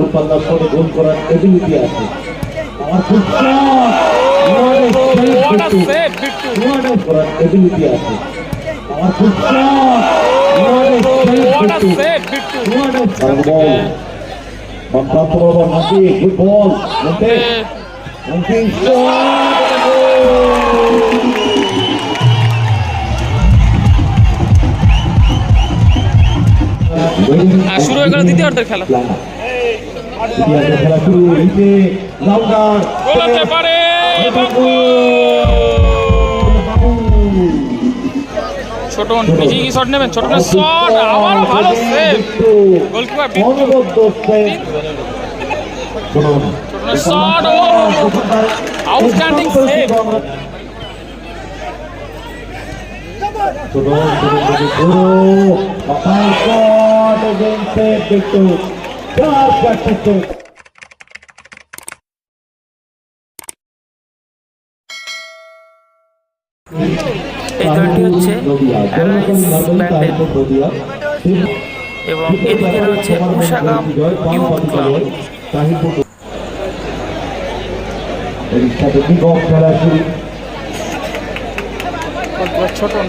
দূরপাল্লার পরে গোল করার এবিলিটি আছে। আমার খুব করার এবিলিটি আছে। আমার খুব শুরু হয়ে গেল দ্বিতীয় অর্ধের খেলা খেলা শুরু নিচে রাউন্ডার গোল হতে পারে ছোটন নিজে কি শট নেবেন? ছোটনের শট আবার ভালো সেভ গোলকিপার ছোটনের শট ও আউটস্ট্যান্ডিং সেভ শুনুন শুনুন শুরু মাথায় শট এগেইনস্ট সেভ বিট্টু এই দলটি হচ্ছে এবং এদিকে রয়েছে উষাগাম ইউথ ক্লাব ছোটন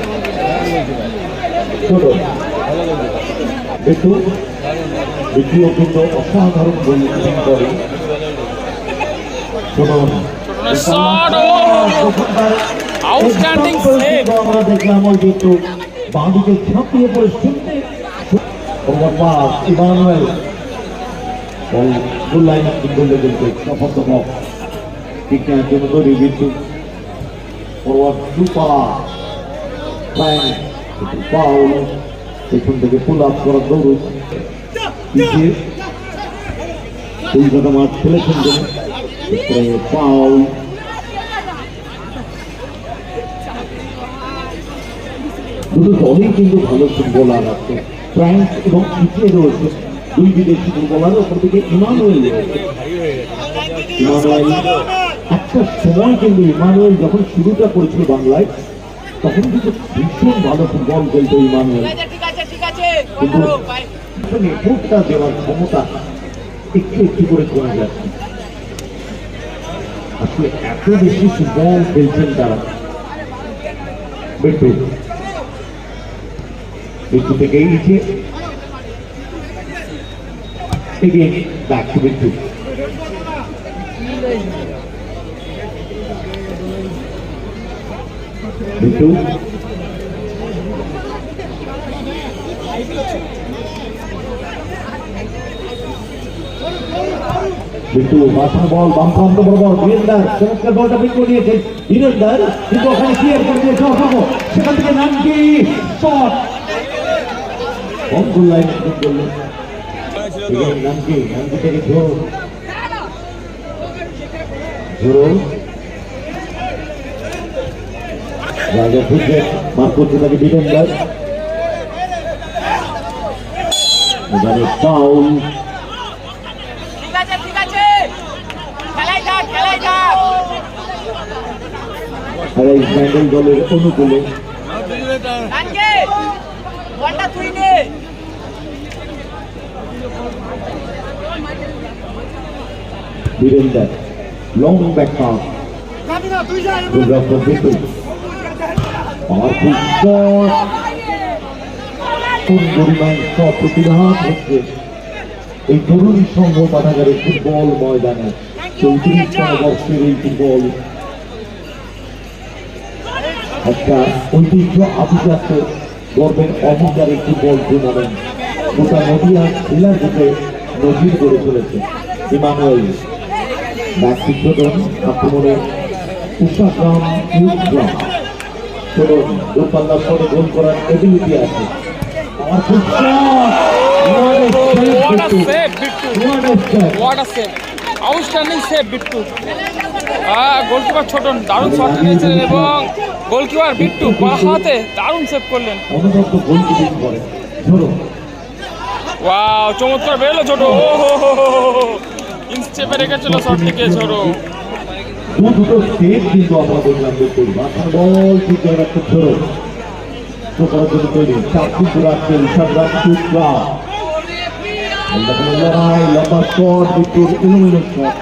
ছোট বিট্টুও কিন্তু অসাধারণ করে ও আউটস্ট্যান্ডিং সেভ। আমরা দেখলাম ওই বিট্টু বাঁদিকে ঝাঁপিয়ে পড়ে শুনতে। ইমানুয়েল। গোল লাইন গোলে গেলতে সফলতম ঠিক না জন্য তৈরি ফরওয়ার্ড টু পাস পাউল পেছন থেকে পুল আপ করার দৌড়। পিছিয়ে কলকাতা মাঠ খেলেছেন যেন পাউল দুটো দলই কিন্তু ভালো ফুটবলার আছে। ফ্রান্স এবং পিছিয়ে রয়েছে। দুই বিদেশি ফুটবলার ওপর থেকে ইমানুয়েল ইমানুয়েল একটা সময় কিন্তু ইমানুয়েল যখন শুরুটা করেছিল বাংলায় তখন কিন্তু ভীষণ ভালো ফুটবল খেলতো ইমানুয়েল। ঠিক আছে ঠিক আছে কিন্তু ভোটটা দেওয়ার ক্ষমতা একটু একটু করে কমে যাচ্ছে। আসলে এত বেশি ফুটবল খেলছেন তারা বিট্টু বিট্টু থেকে নিচে এগিয়ে ব্যাক টু বিট্টু মাথার বল বাম প্রান্ত বরাবর বীরেন্দার, চমৎকার বলটা বিট্টু নিয়েছেন বীরেন্দার, কিন্তু ওখানে ক্লিয়ার করে দিয়েছে অসম্ভ সেখান থেকে নামকি, শট। অঙ্কুল লাইন থেকে রাজা মার ফাউল ঠিক আছে ঠিক আছে খেলাই থাক খেলাই থাক আর এই দলের অনুকূলে। Birendar long back pass Durgapur প্রতিঘাত হচ্ছে এই তরুণী সংঘ পাঠাগারের ফুটবল ময়দানে চৌত্রিশতম বর্ষের এই ফুটবল একটা ঐতিহ্য আভিজাত্য গর্বের অহংকারের ফুটবল টুর্নামেন্ট গোটা নদিয়া জেলার বুকে নজির গড়ে চলেছে। ইমানুয়েল ব্যক্তিগত আক্রমণে উষাগ্রাম ইউথ ক্লাব চলুন দূরপাল্লার পরে গোল করার এবিলিটি আছে। আমার খুব What a save, Bittu. What a save. Save Bittu হ্যাঁ গোলকিপার ছোটন দারুণ শট নিয়েছিলেন এবং গোলকিপার বিট্টু হাতে দারুণ সেভ করলেন। করে ওয়াও চমৎকার বেরোলো ছোট ও হো হো হো ইঞ্চ রেখেছিল শটটিকে ছোট দু দুটো স্টেপ কিন্তু আমরা দেখলাম দেখুন মাথার বল ঠিক জায়গা খুব ধরো তো করার জন্য তৈরি। চাপ কিন্তু রাখছে উষাগ্রাম ইউথ লড়াই লম্বা শট বিট্টুর ইলুমিনেট শট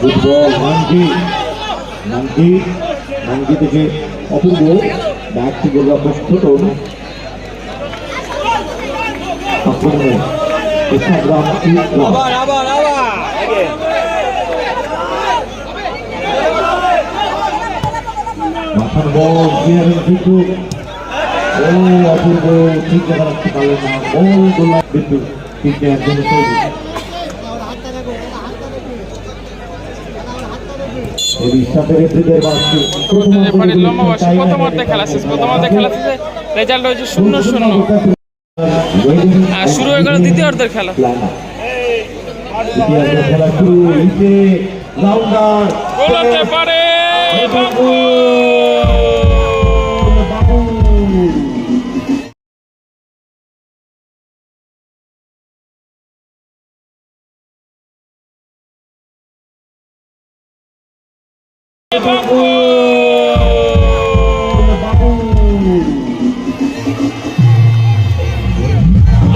ফুটবল মানকি মানকি মানকি থেকে অপূর্ব। ব্যাক থেকে ছোট আক্রমণে ইসলাম মাথার বল ক্লিয়ারেন্স বিট্টু ও অপূর্ব ঠিক জায়গা রাখতে পারলেন না। বল গোলা তিনটে একজন লম্বা বয়সে প্রথমার্ধে খেলা শেষ প্রথমার্ধে খেলা শেষে রেজাল্ট হয়েছে শূন্য শূন্য। আর শুরু হয়ে গেল দ্বিতীয় অর্ধের খেলা। খেলা গোল হতে পারে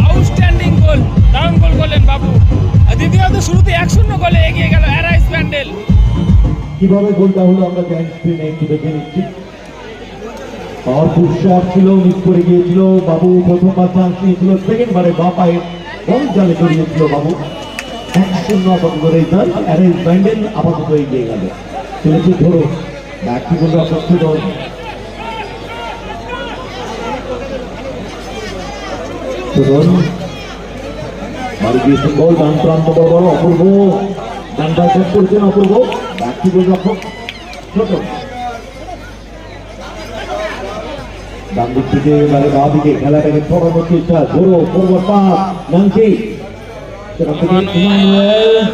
আউটস্ট্যান্ডিং গোল দারুণ গোল করলেন বাবু। দ্বিতীয়ত শুরুতে এক শূন্য গোলে এগিয়ে গেল অ্যারাইস প্যান্ডেল। কীভাবে গোলটা হলো আমরা স্ক্রিনে একটু দেখে নিচ্ছি। আপাতত এগিয়ে গেল। চলেছে ধরো। ছিল ধরুন বাড়ি দিয়েছেন গোল ডান প্রান্ত বড় অপূর্ব। ডান শট করেছেন অপূর্ব। ব্যাকটি গোল রক্ষক ছোট। ডান দিক থেকে এবারে বাঁ দিকে খেলাটাকে ছড়ানোর চেষ্টা ঝোড়ো ফরওয়ার্ড পাস সেখান থেকে ইমানুয়েল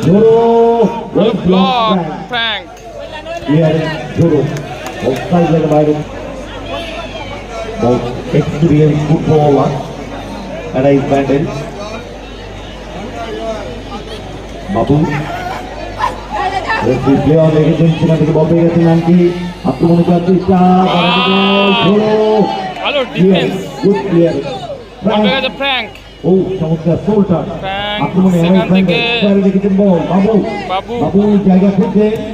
ঝোড়ো ভালো weight block block Frank clearance ঝোড়ো অফসাইড লাইনের বাইরে এক্সপিরিয়েন্স ফুটবলার অ্যারাইভ ব্যান্ডেল বাবু ঝোড়ো সেখান থেকে বাবু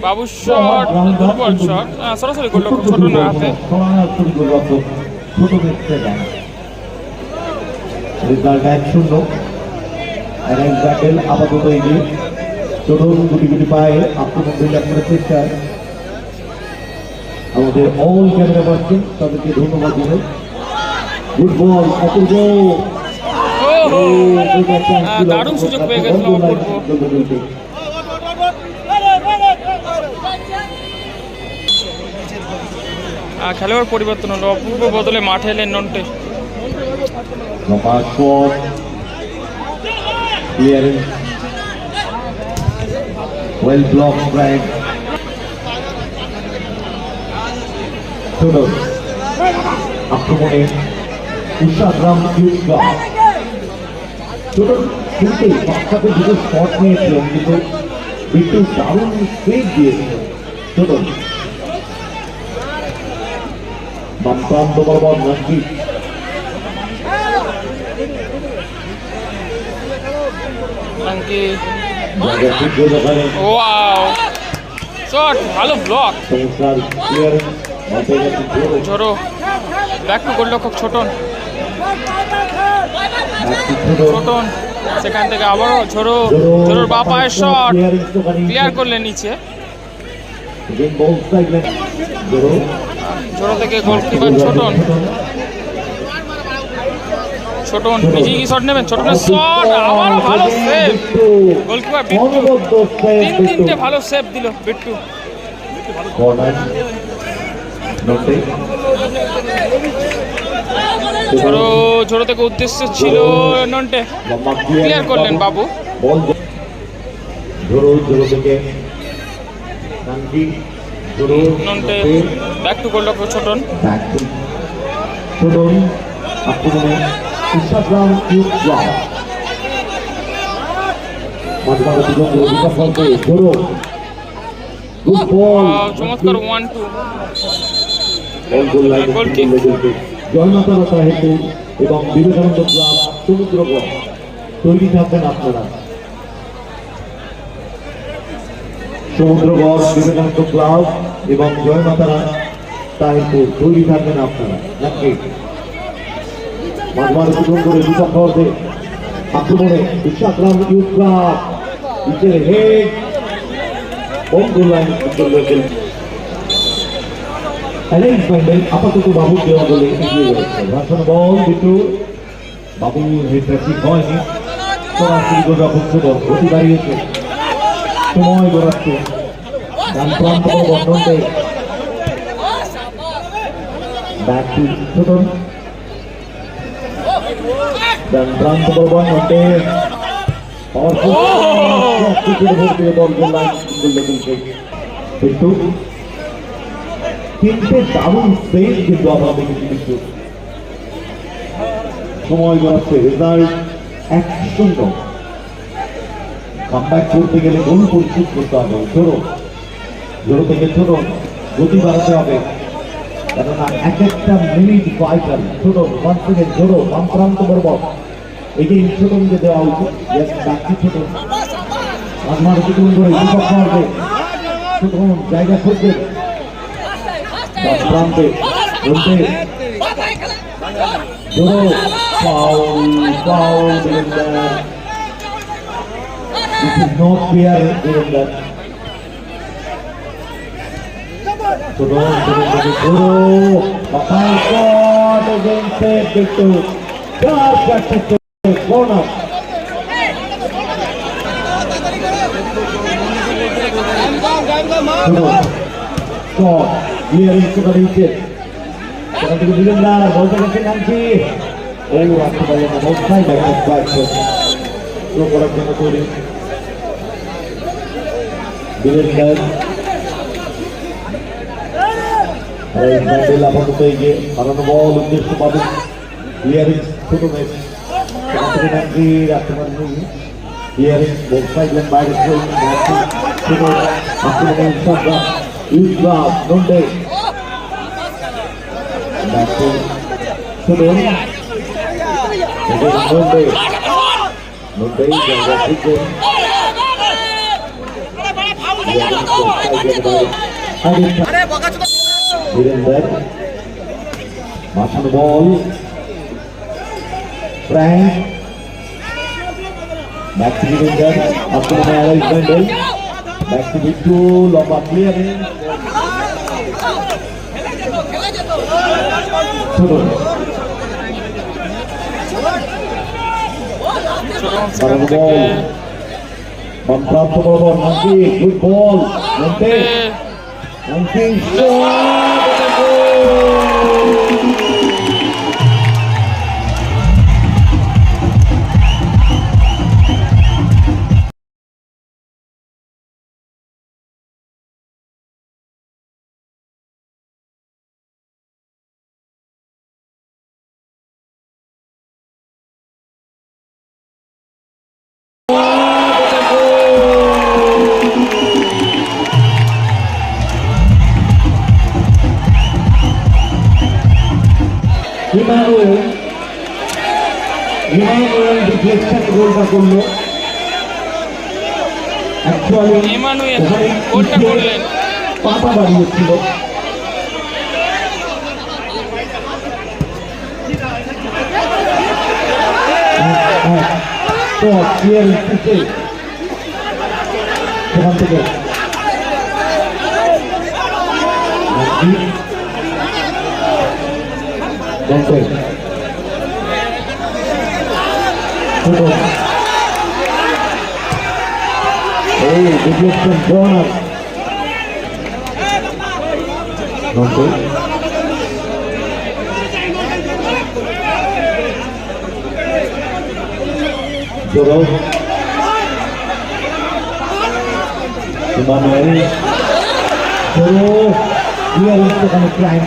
বাবু শট দুর্বল শট সরাসরি গোল ছোট না হাতে ছোট দেখতে রেজাল্ট এক শূন্য অ্যারেঞ্জ ব্যাটেল আপাতত এগিয়ে চলুন গুটি গুটি পায়ে আক্রমণ করে আপনার চেষ্টায় আমাদের অল ক্যামেরা পাচ্ছেন তাদেরকে ধন্যবাদ জানাই গুড বল অপূর্ব দারুণ সুযোগ পেয়ে গেছিল খেলোয়াড় পরিবর্তন হলো। অপূর্ব বদলে মাঠে এলেন নন্টে। আক্রমণে উষাগ্রাম ইউসগা ছোট কিন্তু দুটো শট নিয়েছিলেন কিন্তু দারুণ বরাবর নাকি? ভালো ব্লক ব্যাক টু গোলরক্ষক ছোটন ছোটন, সেখান থেকে আবারও ঝোড়ো ঝোড়োর বা পায়ের শট। ক্লিয়ার করলেন নিচে। ঝোড়ো থেকে গোলকিপার ছোটন। ছোটন, নিজেই কি শট নেবেন? ছোটনের শট, আবারও ভালো সেভ গোলকিপার বিট্টু। তিন তিনটে ভালো সেভ দিল বিট্টু। ঝোড়ো ঝোড়ো থেকে উদ্দেশ্য ছিল নন্টে ক্লিয়ার করলেন বাবু। Nonte back to Chhoton. Back to Chhoton আক্রমণে Wow, চমৎকার one two goal goal kick. জয়মাতা হেতু এবং বিবেকানন্দ ক্লাব সমুদ্রগড় তৈরি থাকবেন আপনারা। সমুদ্রগড় বিবেকানন্দ ক্লাব এবং জয় মাতারা তাহিরপুর তৈরি থাকবেন আপনারা। নাকি? আক্রমণে লাইন অ্যারেঞ্জমেন্টে আপাতত বাবু দেওয়া বলে এগিয়ে রয়েছে। ভাষণ বল দুটো বাবু ঠিক হয়নি সরাসরি গোটা খুব গতি বাড়িয়েছে। সময় গড়াচ্ছে। ডান প্রান্ত বন্ধনতে। ব্যাকটি ছোটন। ডান প্রান্ত বন্ধনতে। কিন্তু তিনটে দারুণ স্পেস কিন্তু আমরা দেখেছি কিন্তু। সময় গড়াচ্ছে রেজাল্ট এক শূন্য কামব্যাক করতে গেলে গোল পরিশোধ করতে হবে ছোড়ো জোরো থেকে ছোট গতি বাড়াতে হবে। কেননা এক একটা মিনিট ভাইটাল ছোট কনফিডেন্ট জোরো বাম প্রান্ত বরাবর এগেই ছোটনকে দেওয়া উচিত Yes, বাকি ছোট। আমার কিছু করে বিপক্ষ ছোট জায়গা খুঁজবে প্রান্তে বলতে জোরো foul foul defender This is not fair defender Turun, turun, turun, turun. Bapak shot against it, Bittu. Charge back to the corner. Turun. Shot. Clearing sudah diikut. Sekarang juga dilendar. Bola ke nanti. Oh, aku bayar mau saya back back. Lo kalau kena turun. Dilendar. Mandel আপাতত এগিয়ে হারানো বল উদ্দেশ্য পাবেন সেখান থেকে রাখতে line বাইরে batu Kudun Kudun Mumbai. Mumbai jaga Kudun Virender Masan ball Frank. Back to Virender Asal Mala Virender Back to Victor Lomba clearing প্রান্ত বরাবর নাকি গুড বল মন্টে মন্টে ইমানুয়েল ইমানুয়েল ডিফ্লেকশন গোলটা করল। অ্যাকচুয়ালি ইমানুয়েল গোলটা করলেন। পাতা বাড়িয়েছিল। তো ক্লিয়ার হচ্ছে। সেখান থেকে। Dante. ছোট এই deflection corner Dante. Joro. Emmanuel. Joro. Dia untuk kami crime